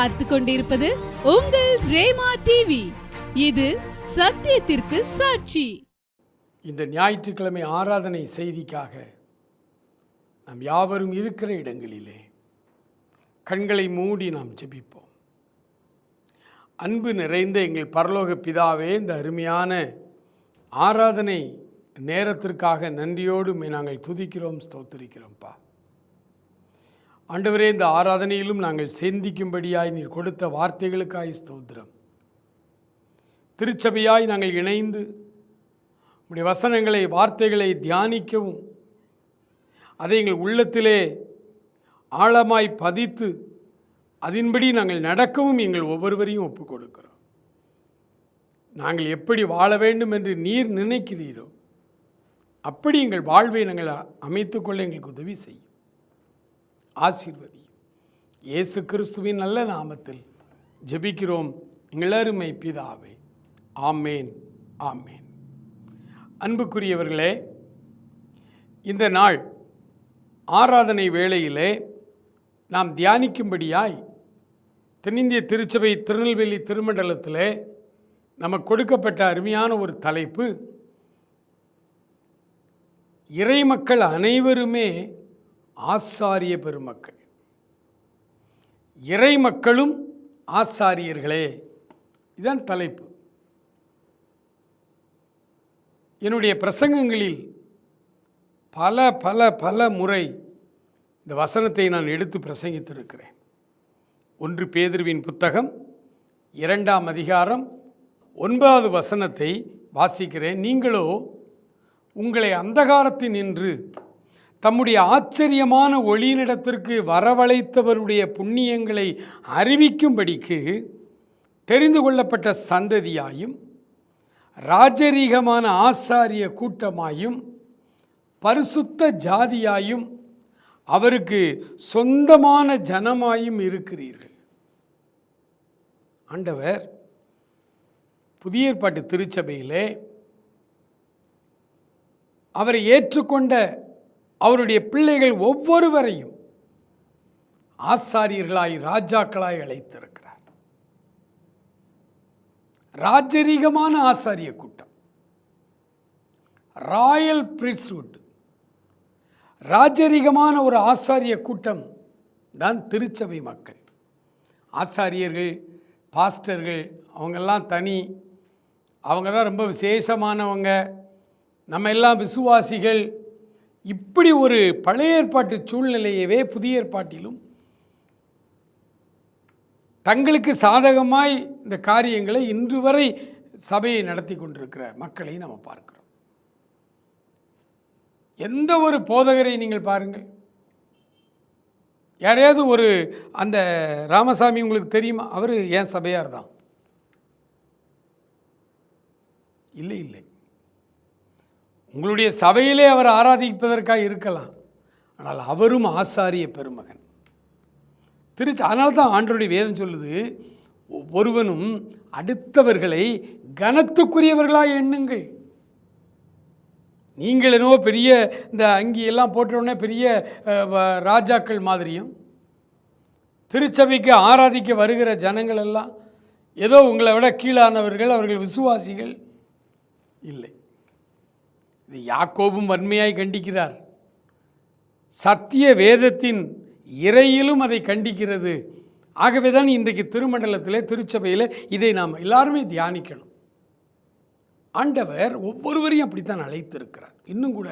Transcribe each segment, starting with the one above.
பார்த்து கொண்டிருப்பது உங்கள் ரேமா டிவி. இது சத்தியத்திற்கு சாட்சி. இந்த ஞாயிற்றுக்கிழமை ஆராதனை செய்திக்காக நாம் யாவரும் இருக்கிற இடங்களிலே கண்களை மூடி நாம் ஜெபிப்போம். அன்பு நிறைந்த எங்கள் பரலோக பிதாவே இந்த அருமையான ஆராதனை நேரத்திற்காக நன்றியோடு நாங்கள் துதிக்கிறோம் ஸ்தோத்திரிக்கிறோம்ப்பா ஆண்டவரே இந்த ஆராதனையிலும் நாங்கள் சிந்திக்கும்படியாய் நீர் கொடுத்த வார்த்தைகளுக்காய் ஸ்தோத்திரம். திருச்சபையாய் நாங்கள் இணைந்து உடைய வசனங்களை வார்த்தைகளை தியானிக்கவும் அதை எங்கள் உள்ளத்திலே ஆழமாய் பதித்து அதன்படி நாங்கள் நடக்கவும் எங்கள் ஒவ்வொருவரையும் ஒப்புக் கொடுக்கிறோம் நாங்கள் எப்படி வாழ வேண்டும் என்று நீர் நினைக்கிறீரோ அப்படி எங்கள் வாழ்வை நாங்கள் அமைத்துக்கொள்ள எங்களுக்கு உதவி செய்யும். ஆசீர்வதி. இயேசு கிறிஸ்துவின் நல்ல நாமத்தில் ஜெபிக்கிறோம். இளருமை பிதாவே. ஆமேன். ஆமேன். அன்புக்குரியவர்களே இந்த நாள் ஆராதனை வேளையிலே நாம் தியானிக்கும்படியாய் தென்னிந்திய திருச்சபை திருநெல்வேலி திருமண்டலத்தில் நமக்கு கொடுக்கப்பட்ட அருமையான ஒரு தலைப்பு இறைமக்கள் அனைவருமே ஆசாரிய பெருமக்கள். இறை மக்களும் ஆசாரியர்களே. இதுதான் தலைப்பு. என்னுடைய பிரசங்கங்களில் பல பல பல முறை இந்த வசனத்தை நான் எடுத்து பிரசங்கித்திருக்கிறேன். ஒன்று பேதுருவின் புத்தகம் இரண்டாம் அதிகாரம் ஒன்பதாவது வசனத்தை வாசிக்கிறேன். நீங்களோ உங்களை அந்தகாரத்தில் நின்று தம்முடைய ஆச்சரியமான ஒளியினிடத்திற்கு வரவழைத்தவருடைய புண்ணியங்களை அறிவிக்கும்படிக்கு தெரிந்து கொள்ளப்பட்ட சந்ததியாயும் ராஜரீகமான ஆசாரிய கூட்டமாயும் பரிசுத்த ஜாதியாயும் அவருக்கு சொந்தமான ஜனமாயும் இருக்கிறீர்கள். ஆண்டவர் புதிய ஏற்பாட்டு திருச்சபையிலே அவரை ஏற்றுக்கொண்ட அவருடைய பிள்ளைகள் ஒவ்வொருவரையும் ஆசாரியர்களாய் ராஜாக்களாய் அழைத்திருக்கிறார். ராஜரீகமான ஆசாரிய கூட்டம். ராயல் பிரிஸ்வுட் ராஜரீகமான ஒரு ஆசாரிய கூட்டம் தான் திருச்சபை மக்கள். ஆசாரியர்கள் பாஸ்டர்கள் அவங்கெல்லாம் தனி. அவங்க தான் ரொம்ப விசேஷமானவங்க. நம்ம எல்லாம் விசுவாசிகள். இப்படி ஒரு பழைய ஏற்பாட்டு சூழ்நிலையவே புதிய ஏற்பாட்டிலும் தங்களுக்கு சாதகமாய் இந்த காரியங்களை இன்று வரை சபையை நடத்தி கொண்டிருக்கிற மக்களை நம்ம பார்க்கிறோம். எந்த ஒரு போதகரை நீங்கள் பாருங்கள். யாரையாவது ஒரு அந்த ராமசாமி உங்களுக்கு தெரியுமா? அவர் ஏன் சபையார் தான்? இல்லை இல்லை. உங்களுடைய சபையிலே அவர் ஆராதிப்பதற்காக இருக்கலாம். ஆனால் அவரும் ஆசாரிய பெருமகன். திருச்சி அதனால தான் ஆண்டருடைய வேதம் சொல்லுது ஒருவனும் அடுத்தவர்களை கனத்துக்குரியவர்களாக எண்ணுங்கள். நீங்கள் என்னவோ பெரிய இந்த அங்கியெல்லாம் போட்டவுடனே பெரிய வ- ராஜாக்கள் மாதிரியும் திருச்சபைக்கு ஆராதிக்க வருகிற ஜனங்கள் எல்லாம் ஏதோ உங்களை விட கீழானவர்கள் அவர்கள் விசுவாசிகள் இல்லை. இது யாக்கோபும் வன்மையாய் கண்டிக்கிறார். சத்திய வேதத்தின் இறையிலும் அதை கண்டிக்கிறது. ஆகவே தான் இன்றைக்கு திருமண்டலத்தில் திருச்சபையில் இதை நாம் எல்லாருமே தியானிக்கணும். ஆண்டவர் ஒவ்வொருவரையும் அப்படித்தான் அழைத்திருக்கிறார். இன்னும் கூட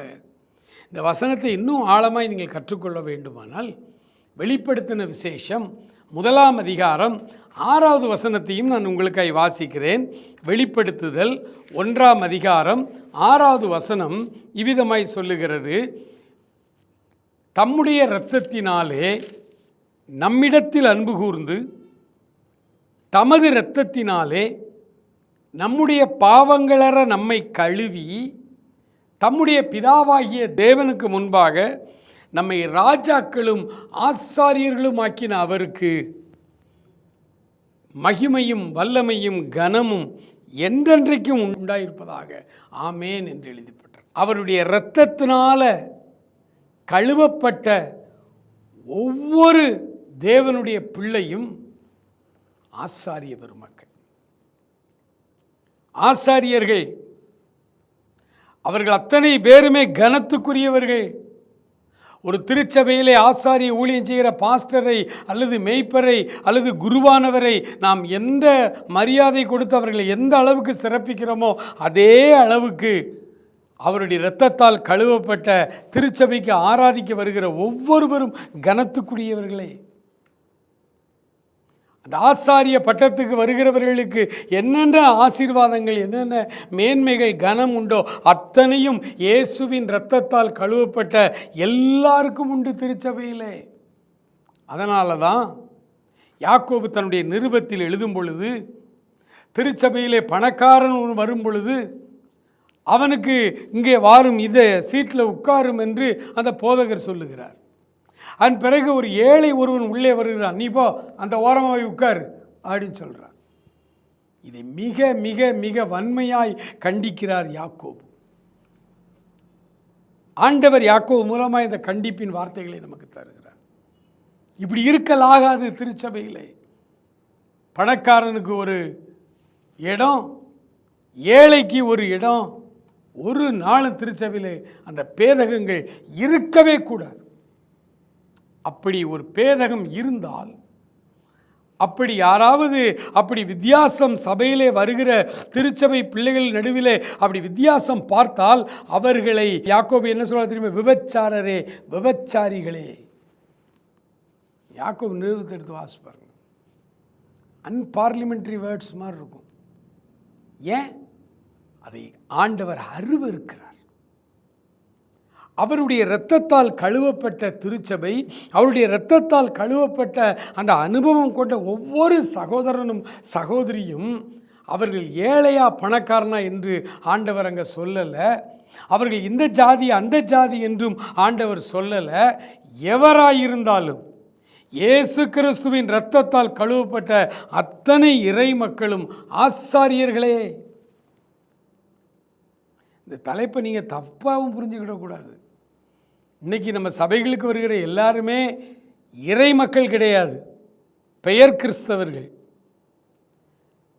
இந்த வசனத்தை இன்னும் ஆழமாய் நீங்கள் கற்றுக்கொள்ள வேண்டுமானால் வெளிப்படுத்தின விசேஷம் முதலாம் அதிகாரம் ஆறாவது வசனத்தையும் நான் உங்களுக்காய் வாசிக்கிறேன். வெளிப்படுத்துதல் ஒன்றாம் அதிகாரம் ஆறாவது வசனம் இவ்விதமாய் சொல்லுகிறது. தம்முடைய இரத்தத்தினாலே நம்மிடத்தில் அன்பு கூர்ந்து தமது இரத்தத்தினாலே நம்முடைய பாவங்களற நம்மை கழுவி தம்முடைய பிதாவாகிய தேவனுக்கு முன்பாக நம்மை ராஜாக்களும் ஆசாரியர்களும் ஆக்கின அவருக்கு மகிமையும் வல்லமையும் கனமும் என்றென்றைக்கும் உண்டாயிருப்பதாக ஆமேன் என்று எழுதிப்பட்டார். அவருடைய இரத்தத்தினால கழுவப்பட்ட ஒவ்வொரு தேவனுடைய பிள்ளையும் ஆசாரிய பெருமக்கள். ஆசாரியர்கள் அவர்கள் அத்தனை பேருமே கனத்துக்குரியவர்கள். ஒரு திருச்சபையிலே ஆசாரிய ஊழியம் செய்கிற பாஸ்டரை அல்லது மெய்ப்பரை அல்லது குருவானவரை நாம் எந்த மரியாதை கொடுத்து அவர்களை எந்த அளவுக்கு சிறப்பிக்கிறோமோ அதே அளவுக்கு அவருடைய இரத்தத்தால் கழுவப்பட்ட திருச்சபைக்கு ஆராதிக்க வருகிற ஒவ்வொருவரும் கனத்துக்குரியவர்களே. அந்த ஆசாரிய பட்டத்துக்கு வருகிறவர்களுக்கு என்னென்ன ஆசீர்வாதங்கள் என்னென்ன மேன்மைகள் கனம் உண்டோ அத்தனையும் இயேசுவின் இரத்தத்தால் கழுவப்பட்ட எல்லாருக்கும் உண்டு திருச்சபையிலே. அதனால தான் யாக்கோபு தன்னுடைய நிருபத்தில் எழுதும் பொழுது திருச்சபையிலே பணக்காரன் வரும் பொழுது அவனுக்கு இங்கே வாரும் இதை சீட்டில் உட்காரும் என்று அந்த போதகர் சொல்லுகிறார். அதன் பிறகு ஒரு ஏழை ஒருவன் உள்ளே வருகிறான். நீ போ அந்த ஓரமாக உட்காரு அப்படின்னு சொல்கிறான் இதை மிக மிக மிக வன்மையாய் கண்டிக்கிறார் யாக்கோபு. ஆண்டவர் யாக்கோபு மூலமாக இந்த கண்டிப்பின் வார்த்தைகளை நமக்கு தருகிறார். இப்படி இருக்கலாகாது திருச்சபையிலே. பணக்காரனுக்கு ஒரு இடம் ஏழைக்கு ஒரு இடம் ஒரு நாளும் திருச்சபையில் அந்த பேதகங்கள் இருக்கவே கூடாது. அப்படி ஒரு பேதகம் இருந்தால் அப்படி யாராவது அப்படி வித்தியாசம் சபையிலே வருகிற திருச்சபை பிள்ளைகள் நடுவிலே அப்படி வித்தியாசம் பார்த்தால் அவர்களை யாக்கோபு என்ன சொல்ல தெரியுமா? விபச்சாரரே விபச்சாரிகளே. யாக்கோபு நிறுவத்தை எடுத்து வாசி பாருங்க. அன்பார்லிமெண்ட்ரி வேர்ட்ஸ் மாதிரி இருக்கும். ஏன்? அதை ஆண்டவர் அருவருக்கிறார். அவருடைய இரத்தத்தால் கழுவப்பட்ட திருச்சபை அவருடைய இரத்தத்தால் கழுவப்பட்ட அந்த அனுபவம் கொண்ட ஒவ்வொரு சகோதரனும் சகோதரியும் அவர்கள் ஏழையா பணக்காரனா என்று ஆண்டவர் அங்கே சொல்லலை. அவர்கள் இந்த ஜாதி அந்த ஜாதி என்றும் ஆண்டவர் சொல்லலை. எவராயிருந்தாலும் இயேசு கிறிஸ்துவின் இரத்தத்தால் கழுவப்பட்ட அத்தனை இறை மக்களும் ஆசாரியர்களே. இந்த தலைப்பை நீங்கள் தப்பாகவும் புரிஞ்சுக்கிடக்கூடாது. இன்னைக்கு நம்ம சபைகளுக்கு வருகிற எல்லாருமே இறை மக்கள் கிடையாது. பெயர் கிறிஸ்தவர்கள்.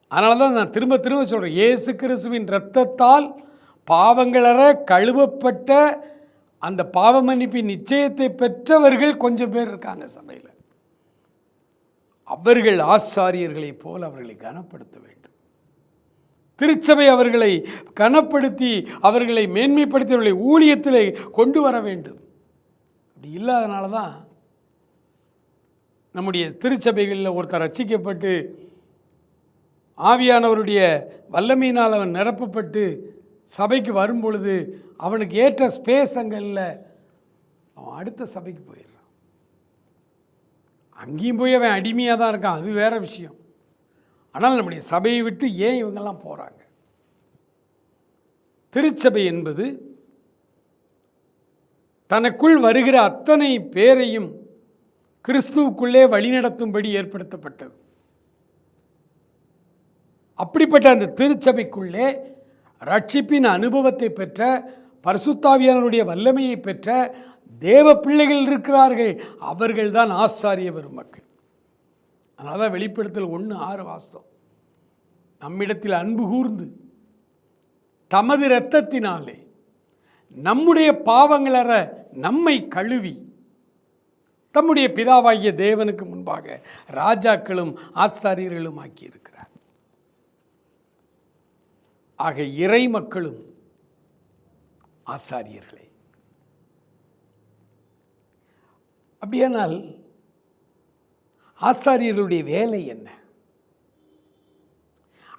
அதனால தான் நான் திரும்ப திரும்ப சொல்கிறேன் இயேசு கிறிஸ்துவின் இரத்தத்தால் பாவங்களற கழுவப்பட்ட அந்த பாவ மன்னிப்பின் நிச்சயத்தை பெற்றவர்கள் கொஞ்சம் பேர் இருக்காங்க சபையில். அவர்கள் ஆசாரியர்களைப் போல் அவர்களை கனப்படுத்த வேண்டும். திருச்சபை அவர்களை கனப்படுத்தி அவர்களை மேன்மைப்படுத்தி அவர்களை ஊழியத்தில் கொண்டு வர வேண்டும். அப்படி இல்லாதனால தான் நம்முடைய திருச்சபைகளில் ஒருத்தர் ரச்சிக்கப்பட்டு ஆவியானவருடைய வல்லமையினால் அவன் நிரப்பப்பட்டு சபைக்கு வரும்பொழுது அவனுக்கு ஏற்ற ஸ்பேஸ் அங்கே இல்லை. அவன் அடுத்த சபைக்கு போயிடுறான். அங்கேயும் போய் அவன் அடிமையாக தான் இருக்கான். அது வேற விஷயம். ஆனால் நம்முடைய சபையை விட்டு ஏன் இவங்கெல்லாம் போகிறாங்க திருச்சபை என்பது தனக்குள் வருகிற அத்தனை பேரையும் கிறிஸ்துவுக்குள்ளே வழிநடத்தும்படி ஏற்படுத்தப்பட்டது. அப்படிப்பட்ட அந்த திருச்சபைக்குள்ளே ரட்சிப்பின் அனுபவத்தை பெற்ற பரிசுத்தாவியானவருடைய வல்லமையை பெற்ற தேவ பிள்ளைகள் இருக்கிறார்கள். அவர்கள்தான் ஆசாரிய பெருமக்கள். அதனால தான் வெளிப்படுத்தல் ஒன்று ஆறு வாஸ்தம் நம்மிடத்தில் அன்பு கூர்ந்து தமது இரத்தத்தினாலே நம்முடைய பாவங்களற நம்மை கழுவி. தம்முடைய பிதாவாகிய தேவனுக்கு முன்பாக ராஜாக்களும் ஆசாரியர்களும் ஆக்கியிருக்கிறார். ஆக இறை மக்களும் ஆசாரியர்களே. அப்படியானால் ஆசாரியர்களுடைய வேலை என்ன?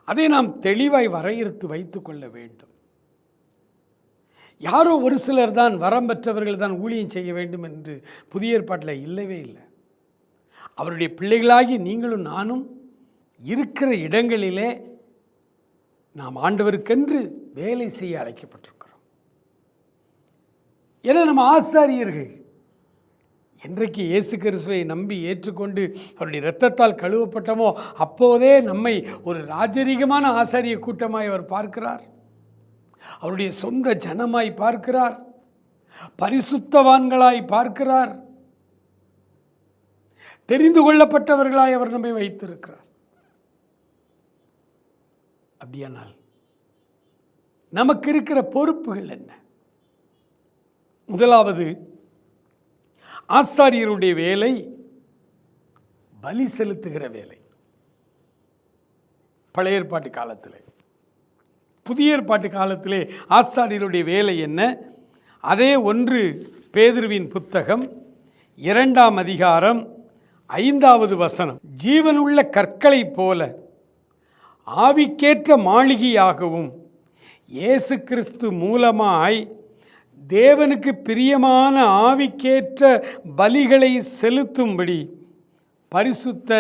அதை நாம் தெளிவாய் வரையறுத்து வைத்துக்கொள்ள வேண்டும். யாரோ ஒரு சிலர் தான் வரம் பெற்றவர்கள் தான் ஊழியம் செய்ய வேண்டும் என்று புதிய ஏற்பாட்டில் இல்லவே இல்லை. அவருடைய பிள்ளைகளாகி நீங்களும் நானும் இருக்கிற இடங்களிலே நாம் ஆண்டவருக்கென்று வேலை செய்ய அழைக்கப்பட்டிருக்கிறோம். ஏன்னா நம்ம ஆசாரியர்கள் என்றைக்கு இயேசு கிறிஸ்துவை நம்பி ஏற்றுக்கொண்டு அவருடைய இரத்தத்தால் கழுவப்பட்டமோ அப்போதே நம்மை ஒரு ராஜரீகமான ஆசாரிய கூட்டமாய் அவர் பார்க்கிறார். அவருடைய சொந்த ஜனமாய் பார்க்கிறார். பரிசுத்தவான்களாய் பார்க்கிறார். தெரிந்து கொள்ளப்பட்டவர்களாய் அவர் நம்மை வைத்திருக்கிறார். அப்படியானால் நமக்கு இருக்கிற பொறுப்புகள் என்ன? முதலாவது ஆசாரியருடைய வேலை பலி செலுத்துகிற வேலை. பழைய ஏற்பாட்டு காலத்தில். புதிய ஏற்பாட்டு காலத்திலே ஆசாரியருடைய வேலை என்ன? அதே ஒன்று பேதுருவின் புத்தகம் இரண்டாம் அதிகாரம் ஐந்தாவது வசனம். ஜீவனுள்ள கற்களைப் போல ஆவிக்கேற்ற மாளிகையாகவும் இயேசு கிறிஸ்து மூலமாய் தேவனுக்கு பிரியமான ஆவிக்கேற்ற பலிகளை செலுத்தும்படி பரிசுத்த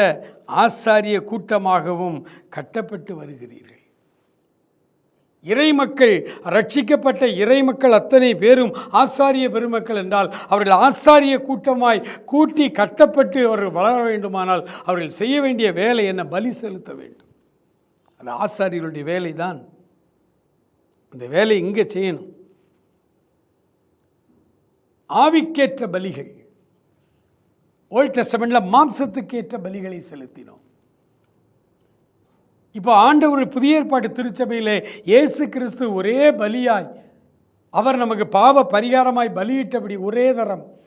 ஆசாரிய கூட்டமாகவும் கட்டப்பட்டு வருகிறீர்கள். இறைமக்கள் ரட்சிக்கப்பட்ட இறைமக்கள் அத்தனை பேரும் ஆசாரிய பெருமக்கள் என்றால் அவர்கள் ஆசாரிய கூட்டமாய் கூட்டி கட்டப்பட்டு அவர்கள் வளர வேண்டுமானால் அவர்கள் செய்ய வேண்டிய வேலை என்ன? பலி செலுத்த வேண்டும். அந்த ஆசாரியர்களுடைய வேலை தான் அந்த வேலை இங்கே செய்யணும். ஆவிக்கேற்ற பலிகள். ஓல்ட் டெஸ்டமெண்ட்டில் மாம்சத்துக்கேற்ற பலிகளை செலுத்தினோம். இப்போ ஆண்டவர் புதிய ஏற்பாட்டு திருச்சபையிலே இயேசு கிறிஸ்து ஒரே பலியாய் அவர் நமக்கு பாவ பரிகாரமாய் பலியிட்டபடி ஒரே தரம்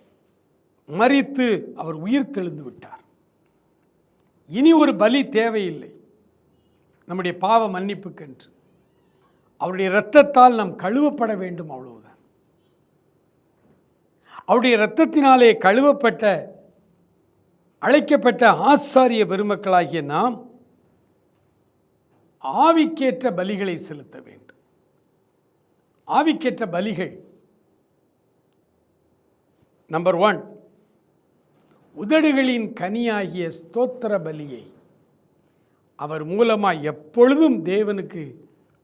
மறித்து அவர் உயிர் தெழுந்து விட்டார். இனி ஒரு பலி தேவையில்லை. நம்முடைய பாவ மன்னிப்புக்கென்று. அவருடைய இரத்தத்தால் நாம் கழுவப்பட வேண்டும் அவ்வளவுதான். அவருடைய இரத்தத்தினாலே கழுவப்பட்ட அழைக்கப்பட்ட ஆசாரிய பெருமக்களாகிய நாம் ஆவிக்கேற்ற பலிகளை செலுத்த வேண்டும். ஆவிக்கேற்ற பலிகள் நம்பர் ஒன் உதடுகளின் கனியாகிய ஸ்தோத்திர பலியை அவர் மூலமாக எப்பொழுதும் தேவனுக்கு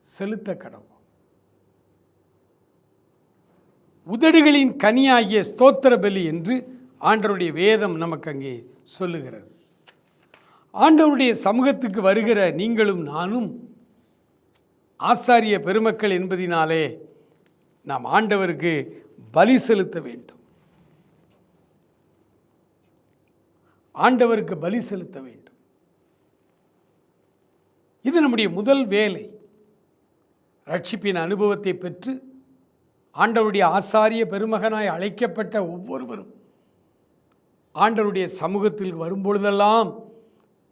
செலுத்த கடவும் உதடுகளின் கனியாகிய ஸ்தோத்திர பலி என்று ஆண்டருடைய வேதம் நமக்கு அங்கே சொல்லுகிறது. ஆண்டவருடைய சமூகத்துக்கு வருகிற நீங்களும் நானும் ஆசாரிய பெருமக்கள் என்பதினாலே நாம் ஆண்டவருக்கு பலி செலுத்த வேண்டும். ஆண்டவருக்கு பலி செலுத்த வேண்டும். இது நம்முடைய முதல் வேலை. ரட்சிப்பின் அனுபவத்தை பெற்று ஆண்டவருடைய ஆசாரிய பெருமகனாய் அழைக்கப்பட்ட ஒவ்வொருவரும் ஆண்டவருடைய சமூகத்தில் வரும்பொழுதெல்லாம்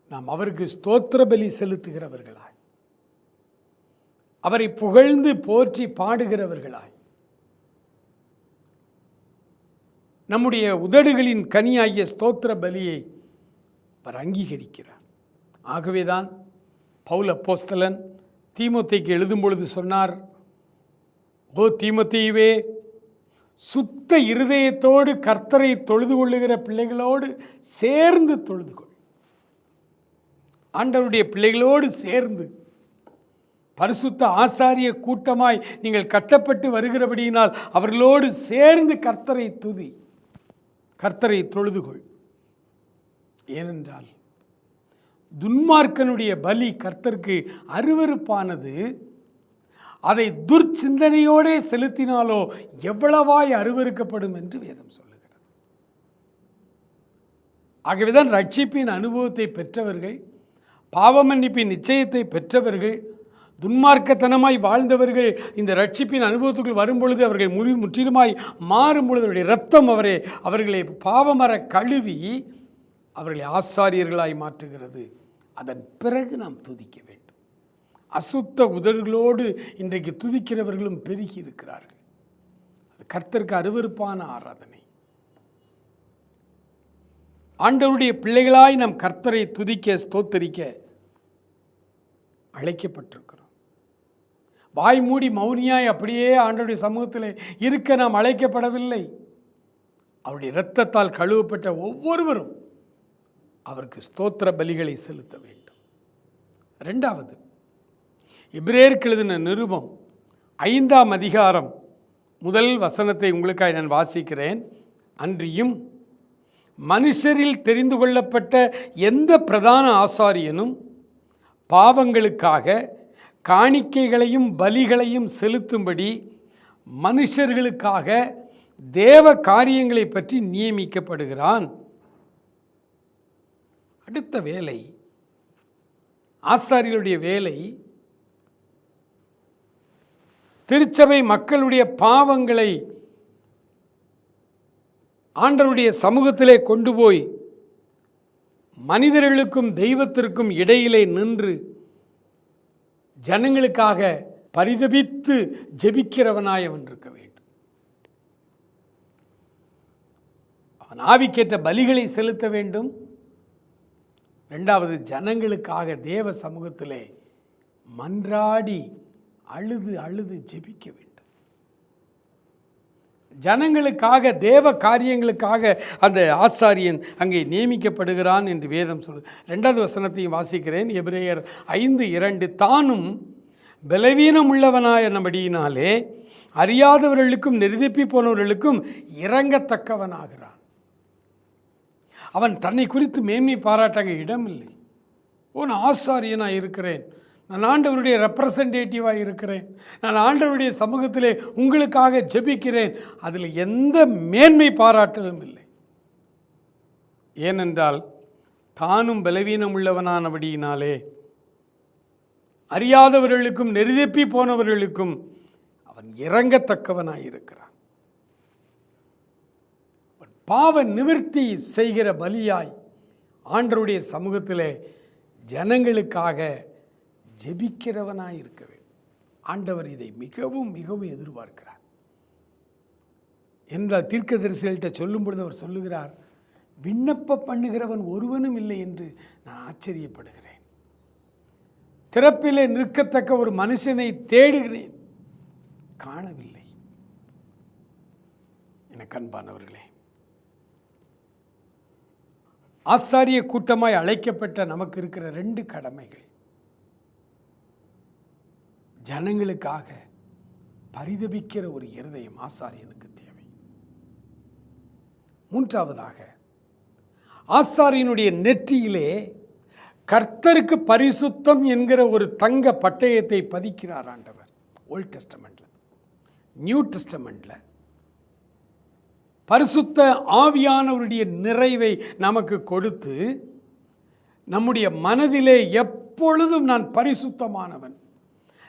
நாம் அவருக்கு ஸ்தோத்திர பலி செலுத்துகிறவர்களாய். அவரை புகழ்ந்து போற்றி பாடுகிறவர்களாய். நம்முடைய உதடுகளின் கனியாகிய ஸ்தோத்திர பலியை அவர் அங்கீகரிக்கிறார். ஆகவேதான் பவுல போஸ்தலன் தீமத்தைக்கு எழுதும் பொழுது சொன்னார் ஓ தீமோத்தேயுவே சுத்த இருதயத்தோடு கர்த்தரை தொழுது கொள்ளுகிற பிள்ளைகளோடு சேர்ந்து தொழுது கொள். ஆண்டவருடைய பிள்ளைகளோடு சேர்ந்து பரிசுத்த ஆசாரிய கூட்டமாய் நீங்கள் கட்டப்பட்டு வருகிறபடியினால் அவர்களோடு சேர்ந்து கர்த்தரை துதி. கர்த்தரை தொழுதுகொள். ஏனென்றால் துன்மார்க்கனுடைய பலி கர்த்தருக்கு அருவருப்பானது. அதை துர்ச்சிந்தனையோடே செலுத்தினாலோ எவ்வளவாய் அருவருக்கப்படும் என்று வேதம் சொல்லுகிறது. ஆகவேதான் ரட்சிப்பின் அனுபவத்தை பெற்றவர்கள் பாவமன்னிப்பின் நிச்சயத்தை பெற்றவர்கள் துன்மார்க்கத்தனமாய் வாழ்ந்தவர்கள் இந்த ரட்சிப்பின் அனுபவத்துக்குள் வரும்பொழுது அவர்கள் முழு முற்றிலுமாய் மாறும் பொழுது அவருடைய ரத்தம் அவரே அவர்களை பாவமர கழுவி அவர்களை ஆசாரியர்களாய் மாற்றுகிறது. அதன் பிறகு நாம் துதிக்க வேண்டும். அசுத்த உதடுகளோடு இன்றைக்கு துதிக்கிறவர்களும் பெருகி இருக்கிறார்கள். அது கர்த்தருக்கு அருவருப்பான ஆராதனை. ஆண்டவருடைய பிள்ளைகளாய் நம் கர்த்தரை துதிக்க ஸ்தோத்தரிக்க அழைக்கப்பட்டிருக்கிறோம். வாய் மூடி மௌனியாய் அப்படியே ஆண்டவருடைய சமூகத்தில் இருக்க நாம் அழைக்கப்படவில்லை. அவருடைய இரத்தத்தால் கழுவப்பட்ட ஒவ்வொருவரும் அவருக்கு ஸ்தோத்திர பலிகளை செலுத்த வேண்டும். ரெண்டாவது இப்ரேருக்கு எழுதின நிருபம் ஐந்தாம் அதிகாரம் முதல் வசனத்தை உங்களுக்காக நான் வாசிக்கிறேன். அன்றியும் மனுஷரில் தெரிந்து கொள்ளப்பட்ட எந்த பிரதான ஆசாரியனும் பாவங்களுக்காக காணிக்கைகளையும் பலிகளையும் செலுத்தும்படி மனுஷர்களுக்காக தேவ காரியங்களை பற்றி நியமிக்கப்படுகிறான். அடுத்த வேலை ஆசாரியருடைய வேலை திருச்சபை மக்களுடைய பாவங்களை ஆண்டவருடைய சமூகத்திலே கொண்டு போய் மனிதர்களுக்கும் தெய்வத்திற்கும் இடையிலே நின்று ஜனங்களுக்காக பரிதபித்து ஜெபிக்கிறவனாய் அவன் இருக்க வேண்டும். அவன் ஆவிக்கேற்ற பலிகளை செலுத்த வேண்டும். ரெண்டாவது ஜனங்களுக்காக தேவ சமூகத்திலே மன்றாடி அழுது அழுது ஜெபிக்க வேண்டும். ஜனங்களுக்காக தேவ காரியங்களுக்காக அந்த ஆசாரியன் அங்கே நியமிக்கப்படுகிறான் என்று வேதம் சொல்லு ரெண்டாவது வசனத்தையும் வாசிக்கிறேன். எபிரேயர் ஐந்து இரண்டு தானும் பலவீனம் உள்ளவனாய நம்மடியினாலே அறியாதவர்களுக்கும் நிர்திப்பி போனவர்களுக்கும் இறங்கத்தக்கவனாகிறான். அவன் தன்னை குறித்து மேன்மை பாராட்டாங்க இடமில்லை. ஓ நான் ஆசாரியனாக இருக்கிறேன். நான் ஆண்டவருடைய ரெப்ரசன்டேட்டிவாக இருக்கிறேன். நான் ஆண்டவருடைய சமூகத்திலே உங்களுக்காக ஜெபிக்கிறேன். அதில் எந்த மேன்மை பாராட்டலும் இல்லை. ஏனென்றால் தானும் பலவீனம் உள்ளவனானபடியினாலே அறியாதவர்களுக்கும் நெருதப்பி போனவர்களுக்கும் அவன் இறங்கத்தக்கவனாய் இருக்கிறான். அவன் பாவ நிவர்த்தி செய்கிற பலியாய் ஆண்டவருடைய சமூகத்திலே ஜனங்களுக்காக ஜெபிக்கிறவனாய் இருக்க வேண்டும். ஆண்டவர் இதை மிகவும் மிகவும் எதிர்பார்க்கிறார். என்றால் தீர்க்கதரிசிகள்கிட்ட சொல்லும் பொழுது அவர் சொல்லுகிறார் விண்ணப்ப பண்ணுகிறவன் ஒருவனும் இல்லை என்று நான் ஆச்சரியப்படுகிறேன். திறப்பிலே நிற்கத்தக்க ஒரு மனுஷனை தேடுகிறேன். காணவில்லை. எனக்கு கண்பானவர்களே ஆசாரிய கூட்டமாய் அழைக்கப்பட்ட நமக்கு இருக்கிற ரெண்டு கடமைகள். ஜனங்களுக்காக பரிதபிக்கிற ஒரு இருதயம் ஆசாரியனுக்கு தேவை. மூன்றாவதாக ஆசாரியனுடைய நெற்றியிலே கர்த்தருக்கு பரிசுத்தம் என்கிற ஒரு தங்க பட்டயத்தை பதிக்கிறார் ஆண்டவர். ஓல்ட் டெஸ்டமெண்ட்டில் நியூ டெஸ்டமெண்ட்டில் பரிசுத்த ஆவியானவருடைய நிறைவை நமக்கு கொடுத்து நம்முடைய மனதிலே எப்பொழுதும் நான் பரிசுத்தமானவன்.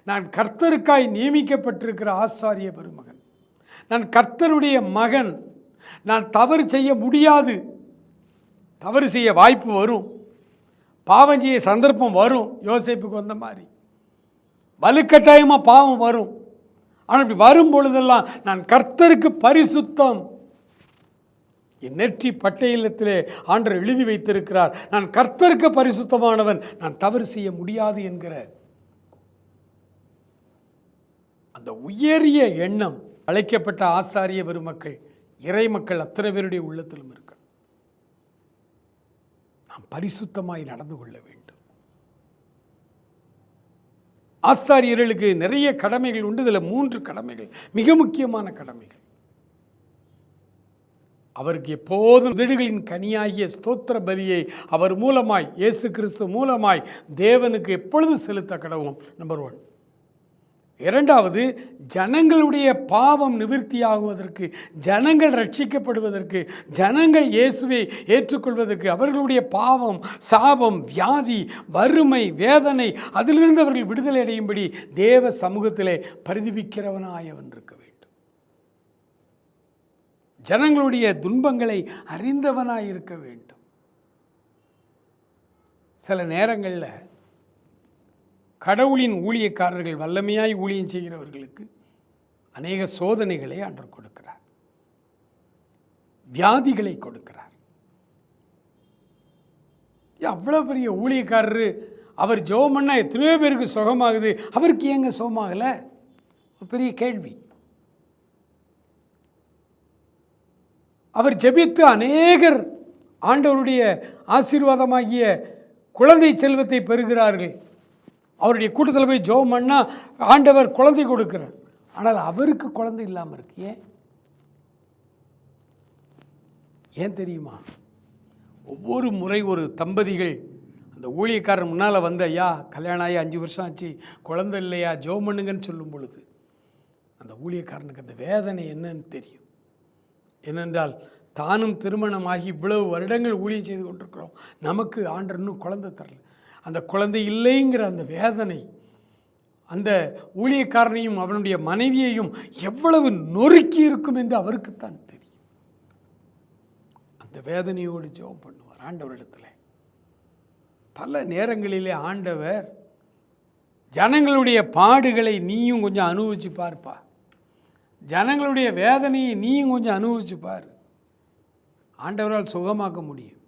நான் கர்த்தருக்காய் நியமிக்கப்பட்டிருக்கிற ஆசாரிய பெருமகன். நான் கர்த்தருடைய மகன். நான் தவறு செய்ய முடியாது. தவறு செய்ய வாய்ப்பு வரும். பாவம் செய்ய சந்தர்ப்பம் வரும். யோசிப்புக்கு வந்த மாதிரி. வலுக்கட்டாயமாக பாவம் வரும். ஆனால் இப்படி வரும் பொழுதெல்லாம் நான் கர்த்தருக்கு பரிசுத்தம். என் நெற்றி பட்டையிலத்திலே ஆண்டர் எழுதி வைத்திருக்கிறார். நான் கர்த்தருக்கு பரிசுத்தமானவன். நான் தவறு செய்ய முடியாது என்கிற அந்த உயரிய எண்ணம் அழைக்கப்பட்ட ஆசாரிய பெருமக்கள் இறை மக்கள் அத்தனை பேருடைய உள்ளத்திலும் இருக்கணும். நாம் பரிசுத்தமாய் நடந்து கொள்ள வேண்டும். ஆசாரியர்களுக்கு நிறைய கடமைகள் உண்டு. இதில் மூன்று கடமைகள் மிக முக்கியமான கடமைகள். அவருக்கு எப்போதும் உதடுகளின் கனியாகிய ஸ்தோத்திர பலியை அவர் மூலமாய் இயேசு கிறிஸ்து மூலமாய் தேவனுக்கு எப்பொழுது செலுத்த கடவும் நம்பர் ஒன். இரண்டாவது ஜனங்களுடைய பாவம் நிவிருத்தியாகுவதற்கு ஜனங்கள் ரட்சிக்கப்படுவதற்கு ஜனங்கள் இயேசுவை ஏற்றுக்கொள்வதற்கு அவர்களுடைய பாவம் சாபம் வியாதி வறுமை வேதனை அதிலிருந்து அவர்கள் விடுதலை அடையும்படி தேவ சமூகத்திலே பரிதிபிக்கிறவனாய் அவன் இருக்க வேண்டும். ஜனங்களுடைய துன்பங்களை அறிந்தவனாய் இருக்க வேண்டும். சில நேரங்களில் கடவுளின் ஊழியக்காரர்கள் வல்லமையாய் ஊழியம் செய்கிறவர்களுக்கு அநேக சோதனைகளை அன்று கொடுக்கிறார். வியாதிகளை கொடுக்கிறார். ஏன் அவ்வளோ பெரிய ஊழியக்காரரு அவர் ஜோமன்னா எத்தனையோ பேருக்கு சுகமாகுது அவருக்கு ஏங்க சுகமாகலை? ஒரு பெரிய கேள்வி. அவர் ஜெபித்து அநேகர் ஆண்டவருடைய ஆசீர்வாதமாகிய குழந்தை செல்வத்தை பெறுகிறார்கள். அவருடைய கூட்டத்தில் போய் ஜோம் பண்ணால் ஆண்டவர் குழந்தை கொடுக்கிறார். ஆனால் அவருக்கு குழந்தை இல்லாமல் இருக்கு. ஏன்? ஏன் தெரியுமா? ஒவ்வொரு முறை ஒரு தம்பதிகள் அந்த ஊழியக்காரன் முன்னால் வந்து ஐயா கல்யாணம் ஆகி அஞ்சு வருஷம் ஆச்சு குழந்தை இல்லையா ஜோம் பண்ணுங்கன்னு சொல்லும் பொழுது அந்த ஊழியக்காரனுக்கு அந்த வேதனை என்னன்னு தெரியும். ஏனென்றால் தானும் திருமணமாகி இவ்வளவு வருடங்கள் ஊழியம் செய்து கொண்டிருக்கிறோம். நமக்கு ஆண்டர் இன்னும் குழந்தை தரல. அந்த குழந்தை இல்லைங்கிற அந்த வேதனை அந்த ஊழியக்காரனையும் அவனுடைய மனைவியையும் எவ்வளவு நொறுக்கி இருக்கும் என்று அவருக்குத்தான் தெரியும். அந்த வேதனையோடு ஜெபம் பண்ணுவார் ஆண்டவரிடத்தில். பல நேரங்களிலே ஆண்டவர் ஜனங்களுடைய பாடுகளை நீயும் கொஞ்சம் அனுபவிச்சு பார்ப்பா. ஜனங்களுடைய வேதனையை நீயும் கொஞ்சம் அனுபவிச்சு பார். ஆண்டவரால் சுகமாக்க முடியும்.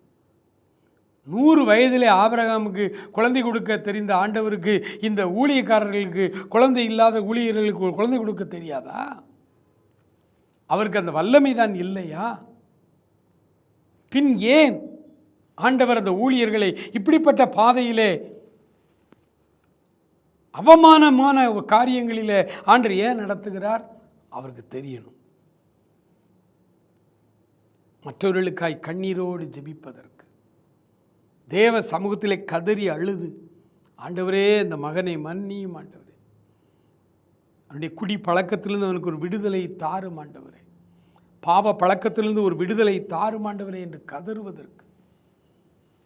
நூறு வயதிலே ஆபரகாமுக்கு குழந்தை கொடுக்க தெரிந்த ஆண்டவருக்கு இந்த ஊழியக்காரர்களுக்கு குழந்தை இல்லாத ஊழியர்களுக்கு குழந்தை கொடுக்க தெரியாதா? அவருக்கு அந்த வல்லமை தான் இல்லையா? பின் ஏன் ஆண்டவர் அந்த ஊழியர்களை இப்படிப்பட்ட பாதையிலே அவமானமான ஒரு காரியங்களிலே ஆண்டு ஏன் நடத்துகிறார்? அவருக்கு தெரியணும். மற்றவர்களுக்காய் கண்ணீரோடு ஜெபிப்பதற்கு. தேவ சமூகத்திலே கதறி அழுது. ஆண்டவரே இந்த மகனை மன்னியும் ஆண்டவரே. அவனுடைய குடி பழக்கத்திலிருந்து அவனுக்கு ஒரு விடுதலை தாரும் ஆண்டவரே. பாவ பழக்கத்திலிருந்து ஒரு விடுதலை தாரும் ஆண்டவரே என்று கதறுவதற்கு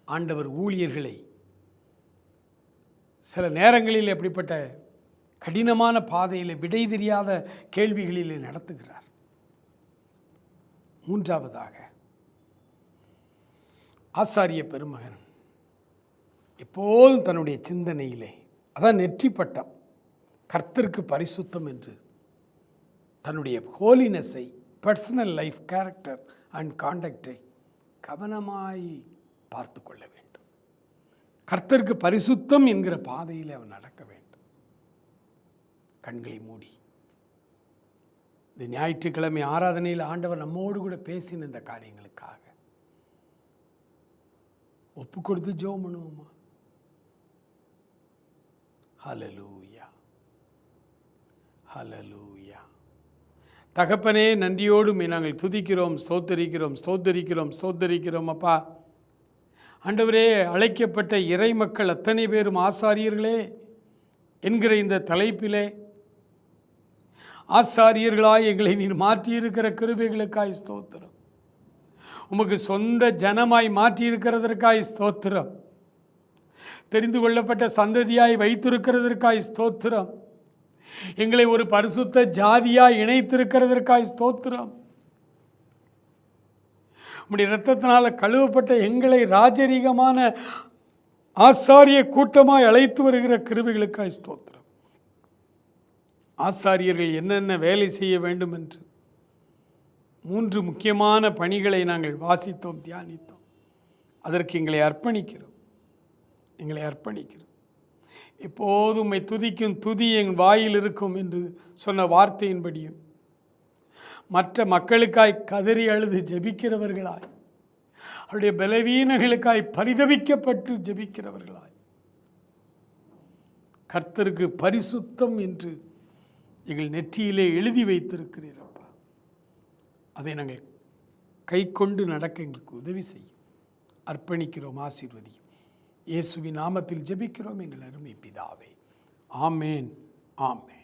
ஆண்டவர் ஊழியர்களை சில நேரங்களில் எப்படிப்பட்ட கடினமான பாதையில் விடை தெரியாத கேள்விகளில் நடத்துகிறார். மூன்றாவதாக ஆசாரிய பெருமகன். எப்போதும் தன்னுடைய சிந்தனையிலே. அதான் நெற்றி பட்டம். கர்த்தருக்கு பரிசுத்தம் என்று. தன்னுடைய ஹோலினஸை பர்சனல் லைஃப் கேரக்டர் அண்ட் காண்டக்டை கவனமாய் பார்த்து கொள்ள வேண்டும். கர்த்தருக்கு பரிசுத்தம் என்கிற பாதையில் அவன் நடக்க வேண்டும். கண்களை மூடி. இந்த ஞாயிற்றுக்கிழமை ஆராதனையில் ஆண்டவர் நம்மோடு கூட பேசின இந்த காரியங்களுக்காக. ஒப்பு கொடுத்து ஜோம் பண்ணுவோமா? ஹலலூயா ஹலலூயா தகப்பனே நன்றியோடு நாங்கள் துதிக்கிறோம் ஸ்தோத்தரிக்கிறோம் ஸ்தோத்தரிக்கிறோம் ஸ்தோத்தரிக்கிறோம் அப்பா. ஆண்டவரே அழைக்கப்பட்ட இறை மக்கள் அத்தனை பேரும் ஆசாரியர்களே என்கிற இந்த தலைப்பிலே. ஆசாரியர்களாய் எங்களை நீர் மாற்றியிருக்கிற கிருபைகளுக்காய் ஸ்தோத்திரம். உமக்கு சொந்த ஜனமாய் மாற்றியிருக்கிறதற்காய் ஸ்தோத்திரம். தெரிந்து கொள்ளப்பட்ட சந்ததியாய் வைத்திருக்கிறதற்காய் ஸ்தோத்திரம். எங்களை ஒரு பரிசுத்த ஜாதியாய் இணைத்திருக்கிறதற்காய் ஸ்தோத்திரம். உம்முடைய இரத்தத்தினால் கழுவப்பட்ட எங்களை ராஜரீகமான ஆசாரிய கூட்டமாய் அழைத்து வருகிற கிருவிகளுக்காய் ஸ்தோத்திரம். ஆசாரியர்கள் என்னென்ன வேலை செய்ய வேண்டும் என்று மூன்று முக்கியமான பணிகளை நாங்கள் வாசித்தோம் தியானித்தோம். அதற்கு எங்களை அர்ப்பணிக்கிறோம். எங்களை அர்ப்பணிக்கிறோம். எப்போது உம்மை துதிக்கும் துதி என் வாயில் இருக்கும் என்று சொன்ன வார்த்தையின்படியும் மற்ற மக்களுக்காய் கதறி அழுது ஜெபிக்கிறவர்களாய் அவருடைய பலவீனங்களுக்காய் பரிதவிக்கப்பட்டு ஜெபிக்கிறவர்களாய். கர்த்தருக்கு பரிசுத்தம் என்று எங்கள் நெற்றியிலே எழுதி வைத்திருக்கிறீரப்பா அதை நாங்கள் கை கொண்டு நடக்க எங்களுக்கு உதவி செய்யும். அர்ப்பணிக்கிறோம் ஆசீர்வதியும். இயேசுவி நாமத்தில் ஜெபிக்கிறோம். எங்கள் அருமை பிதாவே. ஆமேன். ஆமேன்.